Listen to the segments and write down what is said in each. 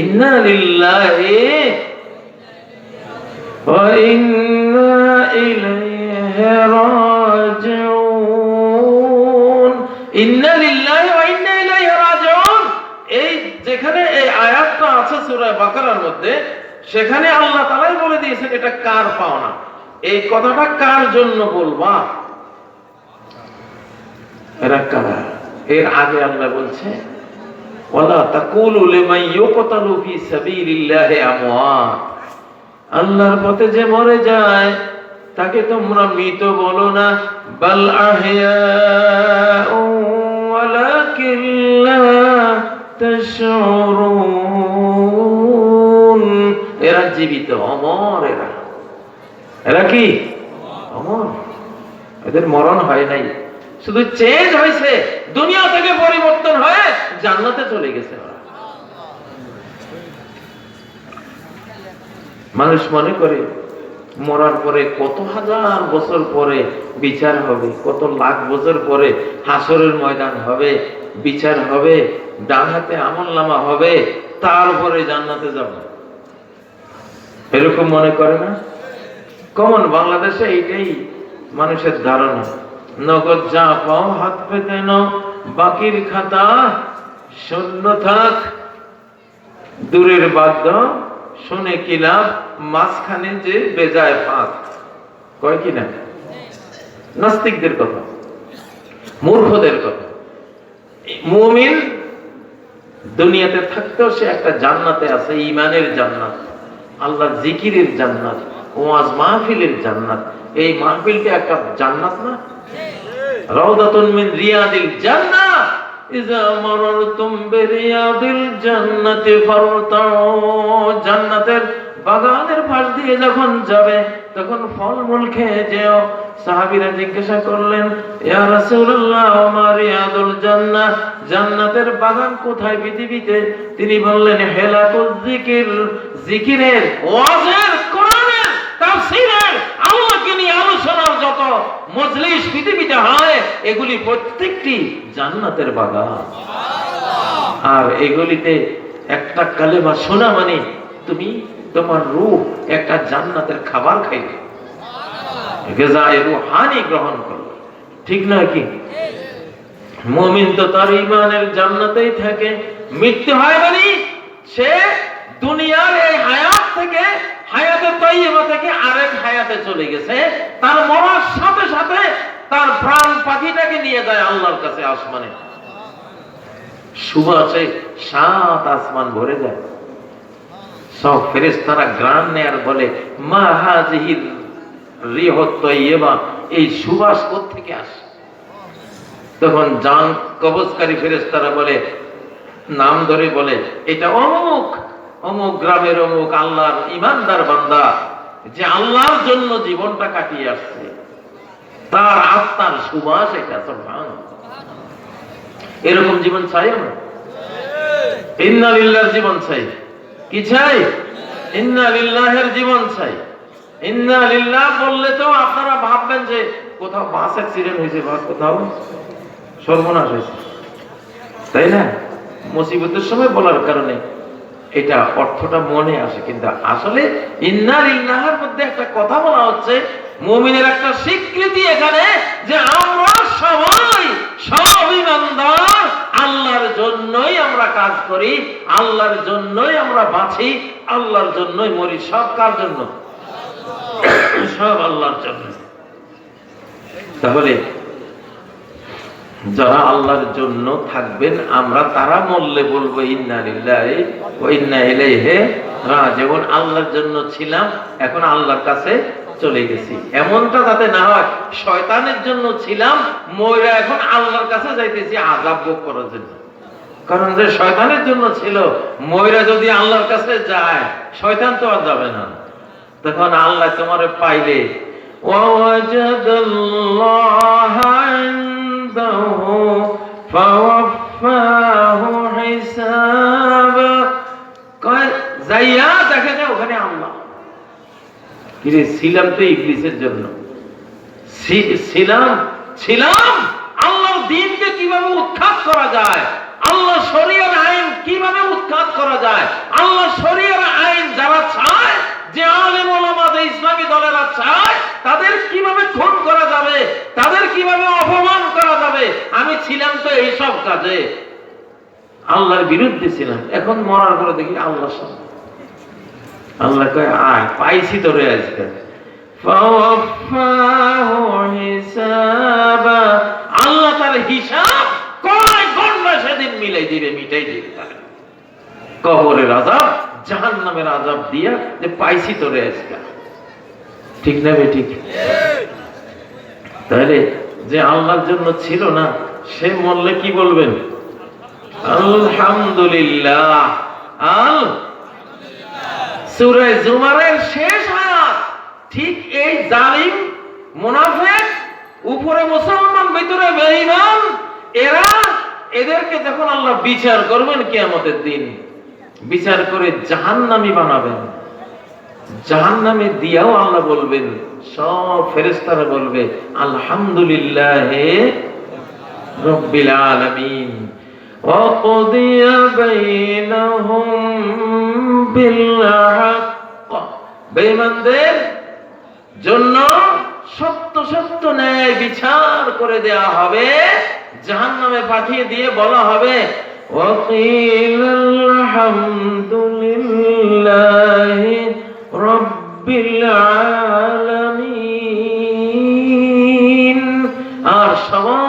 ইন্না লিল্লাহি ওয়া ইন্না ইলাইহি ইন্না লিল্লাহি ওয়া ইন্না এই যেখানে এই আয়াতটা আছে সূরা বাকারার মধ্যে, সেখানে আল্লাহ তাআলাই বলে দিয়েছেন, এটা কার পাওনা? এই কথাটা কার জন্য বলবা? এর আগে আল্লাহ বলছে আল্লাহর পথে যে মরে যায়, তাকে তোমরা মৃত বলো না। বাল তাশউরুন। এরা জীবিত, অমর এরা। এরা কি? অমর। এদের মরণ হয় নাই। শুধু চেঞ্জ হয়েছে, দুনিয়া থেকে পরিবর্তন হয়ে জান্নাতে চলে গেছে। মানুষ মনে করে, মরার পরে কত হাজার বছর পরে বিচার হবে, কত লাখ বছর পরে হাসরের ময়দান হবে, বিচার হবে, ডান হাতে আমল নামা হবে তারপরে জান্নাতে যাব। এরকম মনে করে না? কমন বাংলাদেশে এইটাই মানুষের ধারণা। নগদ যা পাও হাত পেতে নাও, বাকির খাতা শূন্য থাক। দূরের বাদ্য শুনে কি মাঝখানে যে বেজায় ফাঁক। কয় কি না? নাস্তিকদের কথা, মূর্খদের কথা। মুমিন দুনিয়াতে থাকতেও সে একটা জান্নাতে আছে ইমানের জান্নাত আল্লাহ জিকিরের জান্নাত, ওয়াজ মাহফিলের জান্নাত। এই মাহফিলটা একটা জান্নাত না? রাউদাতুন মিন রিয়াদিল জান্নাহ বিরিয়াদিল জান্নাতি ফারতাউ। জান্নাতের বাগানের পাশ দিয়ে যখন যাবে, তখন ফলমূল খেয়ে যেও। সাহাবীরা জিজ্ঞাসা করলেন, ইয়া রাসূলুল্লাহ রিয়াদুল জান্নাহ জান্নাতের বাগান কোথায় পৃথিবীতে? তিনি বললেন হেলাতুল জিকির। জিকিরের ওয়াজের কোরআনের আল্লাহকে নিয়ে আলোচনার যত মজলিস পৃথিবীতে হয় এগুলি প্রত্যেকটি জান্নাতের বাগান। আর এগুলিতে একটা কালেমা শোনা মানে তুমি তোমার রূহ একটা জান্নাতের খাবার খাইবে। গেজায় রুহানি গ্রহণ করবে। ঠিক নয় কি? মুমিন তো তার ইমানের জান্নাতেই থাকে। মৃত্যু হয় মানে সে দুনিয়ার এই হায়াত থেকে আরেক চলে গেছে, তার মরার সাথে সাথে তার প্রাণ পাখিটাকে নিয়ে যায় আল্লাহর কাছে আসমানে। সুবাসে সাত আসমান ভরে যায়। সব ফেরেশতারা গ্রান নেয়ার বলে, মা হাজিহির রিহত এই সুবাস থেকে আসে? তখন জান কবজকারী ফেরেশতারা বলে, নাম ধরে বলে, এটা অমুক অমুক গ্রামের অমুক আল্লাহর ইমানদার বান্দা যে আল্লাহর জন্য জীবনটা কাটিয়ে আসছে, তার আত্মার সুবাস এটা সুবহানাল্লাহ। এরকম জীবন চাই আমরা? ইন্না লিল্লাহর জীবন চাই। কি চাই? ইন্না লিল্লাহের জীবন চাই। ইন্না লিল্লাহ বললে তো আপনারা ভাববেন যে কোথাও বাস অ্যাক্সিডেন্ট হয়েছে বা কোথাও সর্বনাশ হয়েছে। তাই না? মুসিবতের সময় বলার কারণে এটা অর্থটা মনে আসে কিন্তু আসলে ইন্নার ইন্নাহার মধ্যে একটা কথা বলা হচ্ছে, মুমিনের একটা স্বীকৃতি এখানে যে আমরা সবাই সব আল্লাহর জন্যই আমরা কাজ করি, আল্লাহর জন্যই আমরা বাঁচি, আল্লাহর জন্যই মরি, সব কার জন্য? সব আল্লাহর জন্য। তাহলে যারা আল্লাহর জন্য থাকবেন, আমরা তারা মল্লে বলব, ইন্না লিল্লাহি ওয়া আল্লাহর জন্য ছিলাম, এখন আল্লাহর কাছে চলে গেছি। এমনটা তাতে না হয়, শয়তানের জন্য ছিলাম ময়রা এখন আল্লাহর কাছে যাইতেছি আজাব ভোগ করার জন্য। কারণ যে শয়তানের জন্য ছিল ময়রা যদি আল্লাহর কাছে যায়, শয়তান তো আর যাবে না। তখন আল্লাহ তোমার পাইলে, ওয়াজাদাল্লাহু عنده فوفاه حسابا যাইয়া দেখা যায় ওখানে আল্লাহ। কিরে, ছিলাম তো জন্য। ছিলাম ছিলাম? আল্লাহর দিনকে কীভাবে উৎখাত করা যায়? আল্লাহ আইন কীভাবে উৎখাত করা যায়? আল্লাহ শরীয়র আইন যারা চায়, যে আলেম ওলামা ইসলামী দলেরা চায়, তাদের কীভাবে খুন করা যাবে? তাদের কীভাবে ছিলাম তো এইসব কাজে। আল্লাহর বিরুদ্ধে ছিলাম। এখন মরার পরে দেখি আল্লাহ আল্লাহ কয়, আয়, পাইছি তো রে আজকে আল্লাহ তার হিসাব কয় ঘণ্টা সেদিন মিলাই দিবে, মিটাই দিবে কবরের আজাব জাহান নামের আজাব দিয়া যে পাইছি তো রে আজকে। ঠিক না বে ঠিক? তাহলে যে আল্লাহর জন্য ছিল না সে মরলে কি বলবেন? আলহামদুলিল্লাহ। আল? সূরা জুমারের শেষ আয়াত ঠিক এই জালিম মুনাফিক, উপরে মুসলমান, ভিতরে বেঈমান, এরা এদেরকে যখন আল্লাহ বিচার করবেন কিয়ামতের দিন, বিচার করে জাহান্নামী বানাবেন। জাহান্নামে দিয়াও আল্লাহ বলবেন, সব ফেরেশতারা বলবে, আলহামদুলিল্লাহ রব্বিল আলামিন وقضي بينهم بالحق বেঈমানদের জন্য সত্য সত্য ন্যায় বিচার করে দেয়া হবে জাহান্নামে পাঠিয়ে দিয়ে বলা হবে وقيل الحمد لله رب العالمين আর সবাই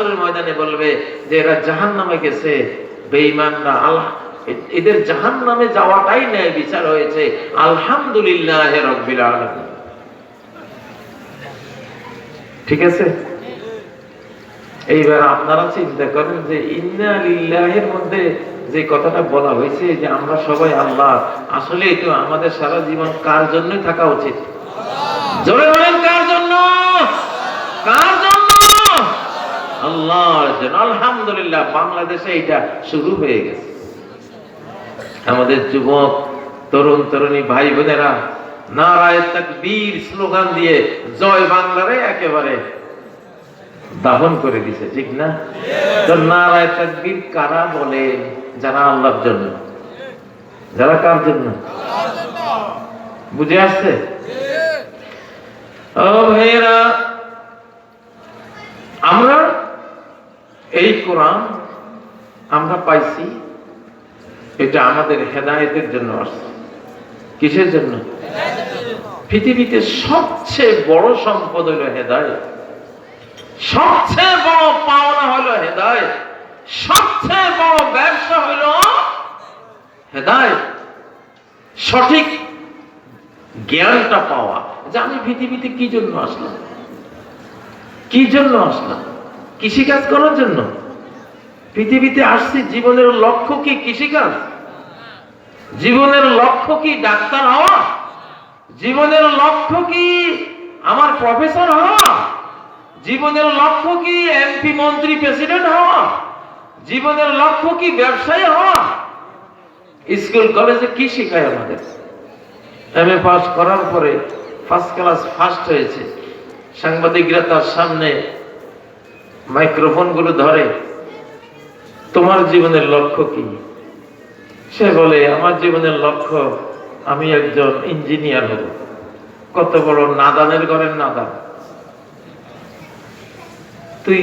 হাসরের ময়দানে বলবে যে এরা জাহান্নামে গেছে, বেঈমানরা আল্লাহ, এদের জাহান্নামে যাওয়াটাই ন্যায় বিচার হয়েছে। আলহামদুলিল্লাহ রব্বিল ঠিক আছে? এইবার আপনারা চিন্তা করেন যে ইন্না লিল্লাহের মধ্যে যে কথাটা বলা হয়েছে যে আমরা সবাই আল্লাহ, আসলে তো আমাদের সারা জীবন কার জন্যই থাকা উচিত? জোরে বলেন কার জন্য? কার আলহামদুলিল্লাহ, বাংলাদেশে এটা শুরু হয়ে গেছে। আমাদের যুবক, তরুণ, তরুণী ভাই বোনেরা স্লোগান দিয়ে জয় বাংলারে একেবারে দাহন করে দিছে, ঠিক না? তো কারা বলে? যারা আল্লাহর জন্য। যারা কার জন্য? বুঝে আসছে? ও আমরা এই কোরআন আমরা পাইছি, এটা আমাদের হেদায়েতের জন্য আসছে। কিসের জন্য? পৃথিবীতে সবচেয়ে বড় সম্পদ হলো হেদায়েত। সবচেয়ে বড় পাওনা হলো হেদায়েত। সবচেয়ে বড় ব্যবসা হলো হেদায়েত। সঠিক জ্ঞানটা পাওয়া। যে আমি পৃথিবীতে কি জন্য আসলাম? কি জন্য আসলাম? কৃষিকাজ করার জন্য? পৃথিবীতে আসছি জীবনের লক্ষ্য কি কৃষিকাজ? জীবনের লক্ষ্য কি ডাক্তার হওয়া? জীবনের লক্ষ্য কি আমার প্রফেসর হওয়া? জীবনের লক্ষ্য কি এমপি মন্ত্রী প্রেসিডেন্ট হওয়া? জীবনের লক্ষ্য কি ব্যবসায়ী হওয়া? স্কুল, কলেজে কি শেখায় আমাদের? এম এ পাস করার পরে ফার্স্ট ক্লাস ফার্স্ট হয়েছে। সাংবাদিকরা তার সামনে মাইক্রোফোনগুলো ধরে, তোমার জীবনের লক্ষ্য কি? সে বলে, আমার জীবনের লক্ষ্য, আমি একজন ইঞ্জিনিয়ার হব। কত বড় নাদানের ঘরের নাদান তুই